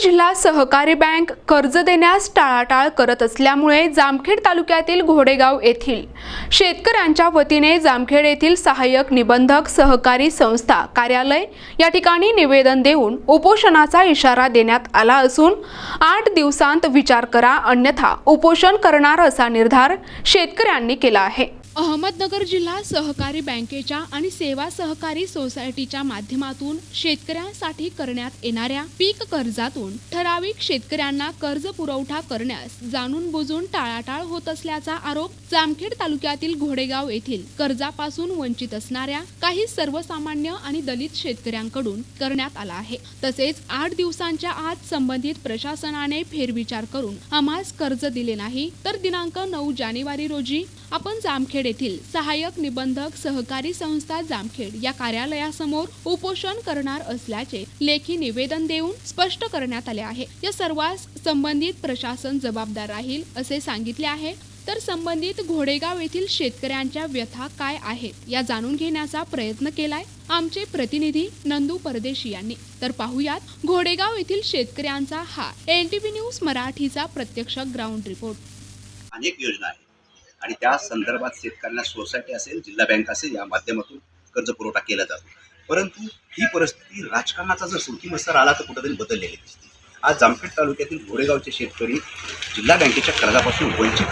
जिल्हा सहकारी बँक कर्ज देण्यास टाळाटाळ करत असल्यामुळे जामखेड तालुक्यातील घोडेगाव येथील शेतकऱ्यांच्या वतीने जामखेड येथील सहाय्यक निबंधक सहकारी संस्था कार्यालय या ठिकाणी निवेदन देऊन उपोषणाचा इशारा देण्यात आला असून आठ दिवसांत विचार करा अन्यथा उपोषण करणार असा निर्धार शेतकऱ्यांनी केला आहे. अहमदनगर जिल्हा सहकारी बँकेच्या आणि सेवा सहकारी सोसायटीच्या माध्यमातून शेतकऱ्यांसाठी करण्यात येणाऱ्या पीक कर्जातून ठराविक शेतकऱ्यांना कर्ज पुरवठा करण्यास जाणून बुजून टाळाटाळ होत असल्याचा आरोप जामखेड तालुक्यातील घोडेगाव येथील कर्जापासून वंचित असणाऱ्या काही सर्वसामान्य आणि दलित शेतकऱ्यांकडून करण्यात आला आहे. तसेच आठ दिवसांच्या आत संबंधित प्रशासनाने फेरविचार करून आम्हास कर्ज दिले नाही तर दिनांक नऊ जानेवारी रोजी आपण जामखेड येथील सहाय्यक निबंधक सहकारी संस्था जामखेड या कार्यालयासमोर उपोषण करणार असल्याचे लेखी निवेदन देऊन स्पष्ट करण्यात आले आहे. या सर्वांस संबंधित प्रशासन जबाबदार राहील असे सांगितले आहे. तर संबंधित घोडेगाव येथील शेतकऱ्यांच्या व्यथा काय आहेत या जाणून घेण्याचा प्रयत्न केलाय आमचे प्रतिनिधी नंदू परदेशी यांनी. तर पाहुयात घोडेगाव येथील शेतकऱ्यांचा हा एनटीव्ही न्यूज मराठीचा प्रत्यक्ष ग्राउंड रिपोर्ट अनेक योजना आहेत. आणि त्या संदर्भात शेतकऱ्यांना सोसायटी असेल जिल्हा बँक असेल या माध्यमातून कर्ज पुरवठा केला जातो. परंतु ही परिस्थिती राजकारणाचा जर सुरतीमस्तर आला तर कुठेतरी बदललेली दिसते. आज जामखेड तालुक्यातील घोडेगावचे शेतकरी जिल्हा बँकेच्या कर्जापासून वंचित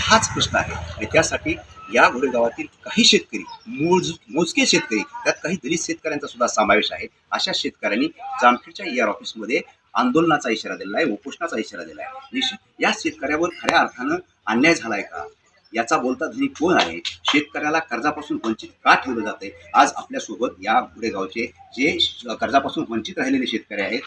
हाच प्रश्न आहे. आणि त्यासाठी या घोडेगावातील काही शेतकरी मोज मोजके शेतकरी त्यात काही दलित शेतकऱ्यांचा सुद्धा समावेश आहे. अशा शेतकऱ्यांनी जामखेडच्या ई आर ऑफिसमध्ये आंदोलनाचा इशारा दिला आहे उपोषणाचा इशारा दिला आहे. निश्चित या शेतकऱ्यावर खऱ्या अर्थानं अन्याय झालाय का? याचा बोलता धनी कोण आहे? शेतकऱ्याला कर्जापासून वंचित का ठेवलं जाते आज आपल्यासोबत या गुडेगावचे जे कर्जापासून वंचित राहिलेले शेतकरी आहेत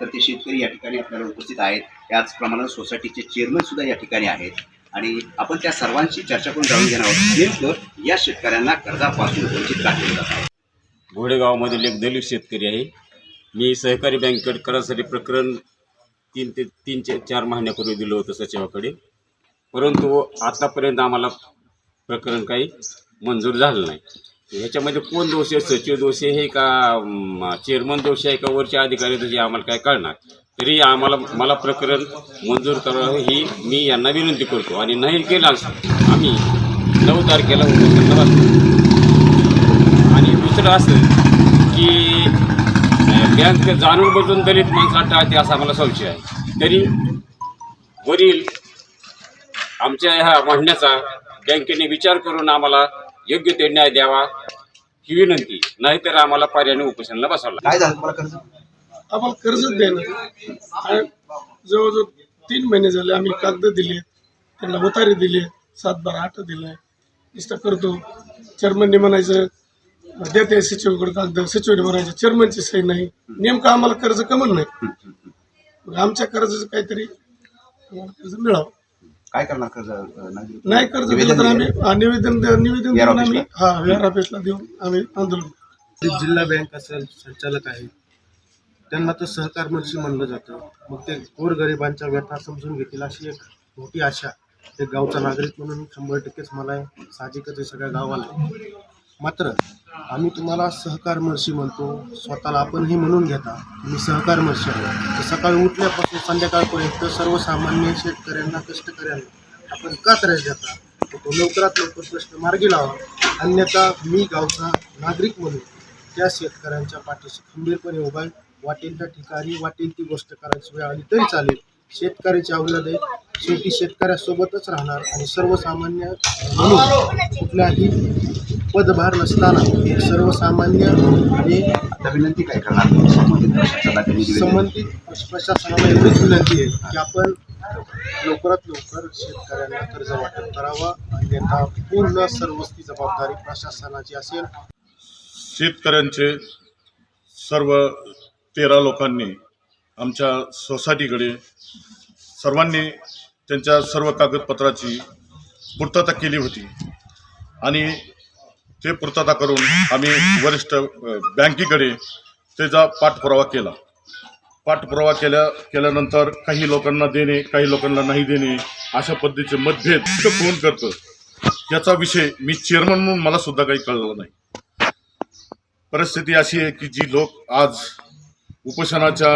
तर ते शेतकरी या ठिकाणी आपल्याला उपस्थित आहेत. त्याचप्रमाणे सोसायटीचे चेअरमन सुद्धा या ठिकाणी आहेत. आणि आपण त्या सर्वांशी चर्चा करून जाणून घेणार आहोत. नेमकं या शेतकऱ्यांना कर्जापासून वंचित का ठेवलं जात आहे घोडेगावमधील एक दलित शेतकरी आहे. मी सहकारी बँकेत कर्जासाठी प्रकरण तीन ते तीन चार महिन्यापूर्वी दिलं होतं सचिवाकडे. परंतु आतापर्यंत आम्हाला प्रकरण काही मंजूर झालं नाही. ह्याच्यामध्ये कोण दोषी आहे? सचिव दोषी आहे का चेअरमन दोषी आहे का वरचे अधिकारी दोषी आम्हाला काय कळणार. तरी आम्हाला मला प्रकरण मंजूर करावं ही मी यांना विनंती करतो आणि नाही केल्यास आम्ही नऊ तारखेला उपोषणाला आणि दुसरं असं की बँक जाणून बजून दलित माणसा टाळते असा आम्हाला संशय आहे. तरी वरील आमच्या ह्या म्हणण्याचा बँकेने विचार करून आम्हाला योग्य ते न्याय द्यावा ही विनंती. नाहीतर आम्हाला पर्यायाने उपोषणाला बसावं लागेल. काय झालं तुम्हाला कर्ज? आम्हाला कर्जच देणं. जवळजवळ तीन महिने झाले आम्ही कागद दिले त्यांना उतारे दिले सात बारा आठ दिले. नुसतं करतो. चेअरमनने म्हणायचं देते सचिवकडे कागद. सचिवने म्हणायचं चेअरमनची सही नाही. नेमकं आम्हाला कर्ज कमन नाही. मग आमच्या कर्जाचं काहीतरी आम्हाला कर्ज मिळावं. काय करणार कर्ज नाही नाही कर्ज निवेदन दिलं तर आम्ही. हा, निवेदन निवेदन आम्ही ऑफिसला? हा देऊन आम्ही आंदोलन करू. जिल्हा बँक असेल संचालक आहे त्यांना तर सहकारमर्शी म्हणलं जातं मग ते गोरगरिबांच्या व्यथा समजून घेतील अशी एक मोठी आशा एक गावचा नागरिक म्हणून शंभर टक्केच मला आहे साहजिकच आहे सगळ्या गावाला मात्र आम्ही तुम्हाला सहकारमर्शी म्हणतो स्वतःला आपणही म्हणून घेता मी सहकारमर्शी आहे तर सकाळी उठल्यापासून संध्याकाळपर्यंत सर्वसामान्य शेतकऱ्यांना कष्टकऱ्यांना आपण का त्रास देता? तर तो लवकरात लवकर प्रश्न मार्गी लावा. अन्यथा मी गावचा नागरिक म्हणून त्या शेतकऱ्यांच्या पाठीशी खंबीरपणे उभा वाटेल त्या ठिकाणी वाटेल ती गोष्ट करायची वेळ आली तरी चालेल. शेतकऱ्याची अवलाद आहे. शेवटी शेतकऱ्यासोबतच राहणार आणि सर्वसामान्य म्हणून कुठल्याही पदभार नसताना एक सर्वसामान्य आणि आता विनंती काय करणार? संबंधित निवेदन? संबंधित प्रशासनाला एवढीच विनंती आहे की आपण लवकरात लवकर शेतकऱ्यांना कर्ज वाटप करावं अन्यथा पूर्ण सर्वस्ती जबाबदारी प्रशासनाची असेल. शेतकऱ्यांचे सर्व तेरा लोकांनी आमच्या सोसायटीकडे सर्वांनी त्यांच्या सर्व कागदपत्राची पूर्तता केली होती. आणि ते पूर्तता करून आम्ही वरिष्ठ बँकेकडे त्याचा पाठपुरावा केला. पाठपुरावा केल्या केल्यानंतर काही लोकांना देणे काही लोकांना नाही देणे अशा पद्धतीचे मतभेद फोन करतं याचा विषय मी चेअरमन म्हणून मला सुद्धा काही कळलं नाही. परिस्थिती अशी आहे की जी लोक आज उपोषणाच्या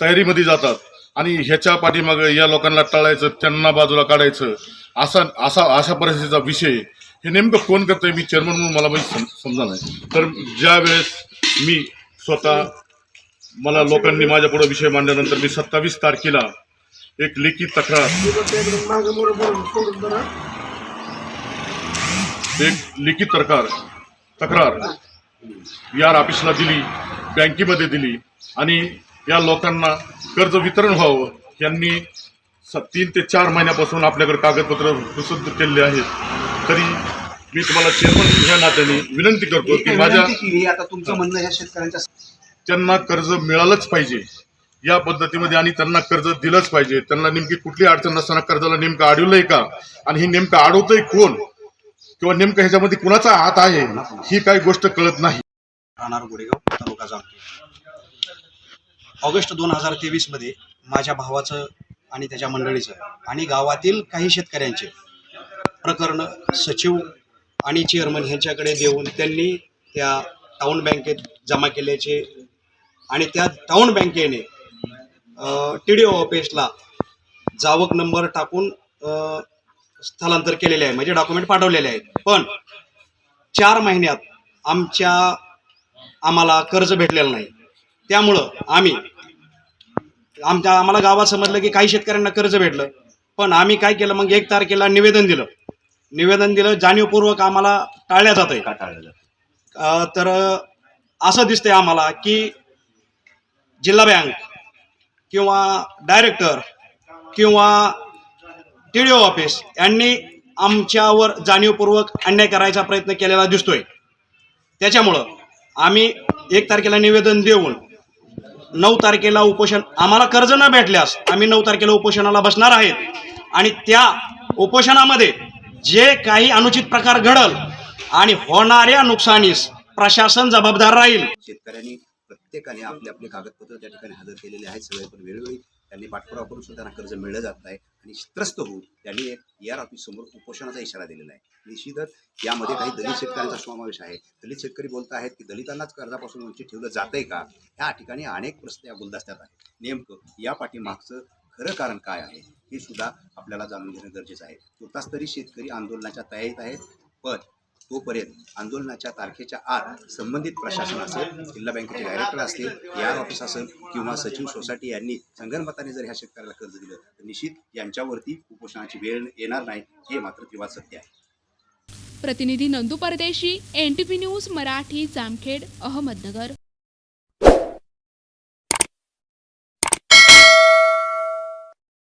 तयारीमध्ये जातात. आणि ह्याच्या पाठीमागं या लोकांना टाळायचं त्यांना बाजूला काढायचं असा असा अशा परिस्थितीचा विषय. हे नेमकं कोण करतंय मी चेअरमन म्हणून मला माहिती सम समजा नाही. तर ज्या वेळेस मी स्वतः मला लोकांनी माझ्या पुढे विषय मांडल्यानंतर मी सत्तावीस तारखेला एक लेखी तक्रार एक लिखित तक्रार तक्रार यार ऑफिसला दिली बँकेमध्ये दिली. आणि या लोकांना कर्ज वितरण व्हावं. यांनी स तीन ते चार महिन्यापासून आपल्याकडे कागदपत्र प्रसिद्ध केलेले आहेत. तरी मी तुम्हाला चेअरमन ह्या नात्याने विनंती करतो की माझ्या आता तुमचं म्हणणं ह्या शेतकऱ्यांच्या त्यांना कर्ज मिळालंच पाहिजे. या पद्धतीमध्ये आणि त्यांना कर्ज दिलंच पाहिजे. त्यांना नेमकी कुठली अडचण नसताना कर्जाला नेमकं अडवलंय का? आणि हे नेमकं अडवतंय कोण? किंवा नेमकं ह्याच्यामध्ये कुणाचा हात आहे? ही काही गोष्ट कळत नाही. राहणार गोडेगाव तालुका जामखेड. ऑगस्ट दोन हजार तेवीसमध्ये माझ्या भावाचं आणि त्याच्या मंडळीचं आणि गावातील काही शेतकऱ्यांचे प्रकरण सचिव आणि चेअरमन ह्यांच्याकडे देऊन त्यांनी त्या टाऊन बँकेत जमा केल्याचे आणि त्या टाऊन बँकेने टी डी ओ ऑफिसला जावक नंबर टाकून स्थलांतर केलेले आहे. म्हणजे डॉक्युमेंट पाठवलेले आहेत. पण चार महिन्यात आमच्या आम्हाला कर्ज भेटलेलं नाही. त्यामुळं आम्ही आमच्या आम्हाला गावात समजलं की काही शेतकऱ्यांना कर्ज भेटलं. पण आम्ही काय केलं? मग एक तारखेला निवेदन दिलं. निवेदन दिलं जाणीवपूर्वक आम्हाला टाळल्या जात आहे का टाळलं जातं तर असं दिसतंय आम्हाला की जिल्हा बँक किंवा डायरेक्टर किंवा टी डी ओ ऑफिस यांनी आमच्यावर जाणीवपूर्वक अन्याय करायचा प्रयत्न केलेला दिसतोय. त्याच्यामुळं आम्ही एक तारखेला निवेदन देऊन नऊ तारखेला उपोषण आम्हाला कर्ज न भेटल्यास आम्ही नऊ तारखेला उपोषणाला बसणार आहेत. आणि त्या उपोषणामध्ये जे काही अनुचित प्रकार घडल आणि होणाऱ्या नुकसानीस प्रशासन जबाबदार राहील. शेतकऱ्यांनी प्रत्येकाने आपले आपले कागदपत्र त्या ठिकाणी हजर केलेले आहेत. सगळे पण वेळोवेळी त्यांनी पाठपुरावा करून सुद्धा त्यांना कर्ज मिळलं जात नाही आणि त्रस्त होऊन त्यांनी एक या ऑफिस समोर उपोषणाचा इशारा दिलेला आहे. निश्चितच यामध्ये काही दलित शेतकऱ्यांचा समावेश आहे. दलित शेतकरी बोलत आहेत की दलितांनाच कर्जापासून वंचित ठेवलं जात आहे का? ह्या ठिकाणी अनेक प्रश्न या गुलदस्त्यात आहेत. नेमकं या पाठीमागचं खरं कारण काय आहे हे सुद्धा आपल्याला जाणून घेणं गरजेचं आहे. तुर्तास तरी शेतकरी आंदोलनाच्या तयारीत आहेत पण तोपर्यंत आंदोलनाच्या तारखेच्या आत संबंधित प्रशासन असेल जिल्हा बँकेचे डायरेक्टर असतील आर ऑफिस असेल किंवा सचिव सोसायटी यांनी संगनमताने जर ह्या शेतकऱ्याला कर्ज दिलं तर निश्चित यांच्यावरती उपोषणाची वेळ येणार नाही हे मात्र किंवा सत्य आहे. प्रतिनिधी Nandu Pardeshi N T news Marathi Jamkhed Ahmednagar.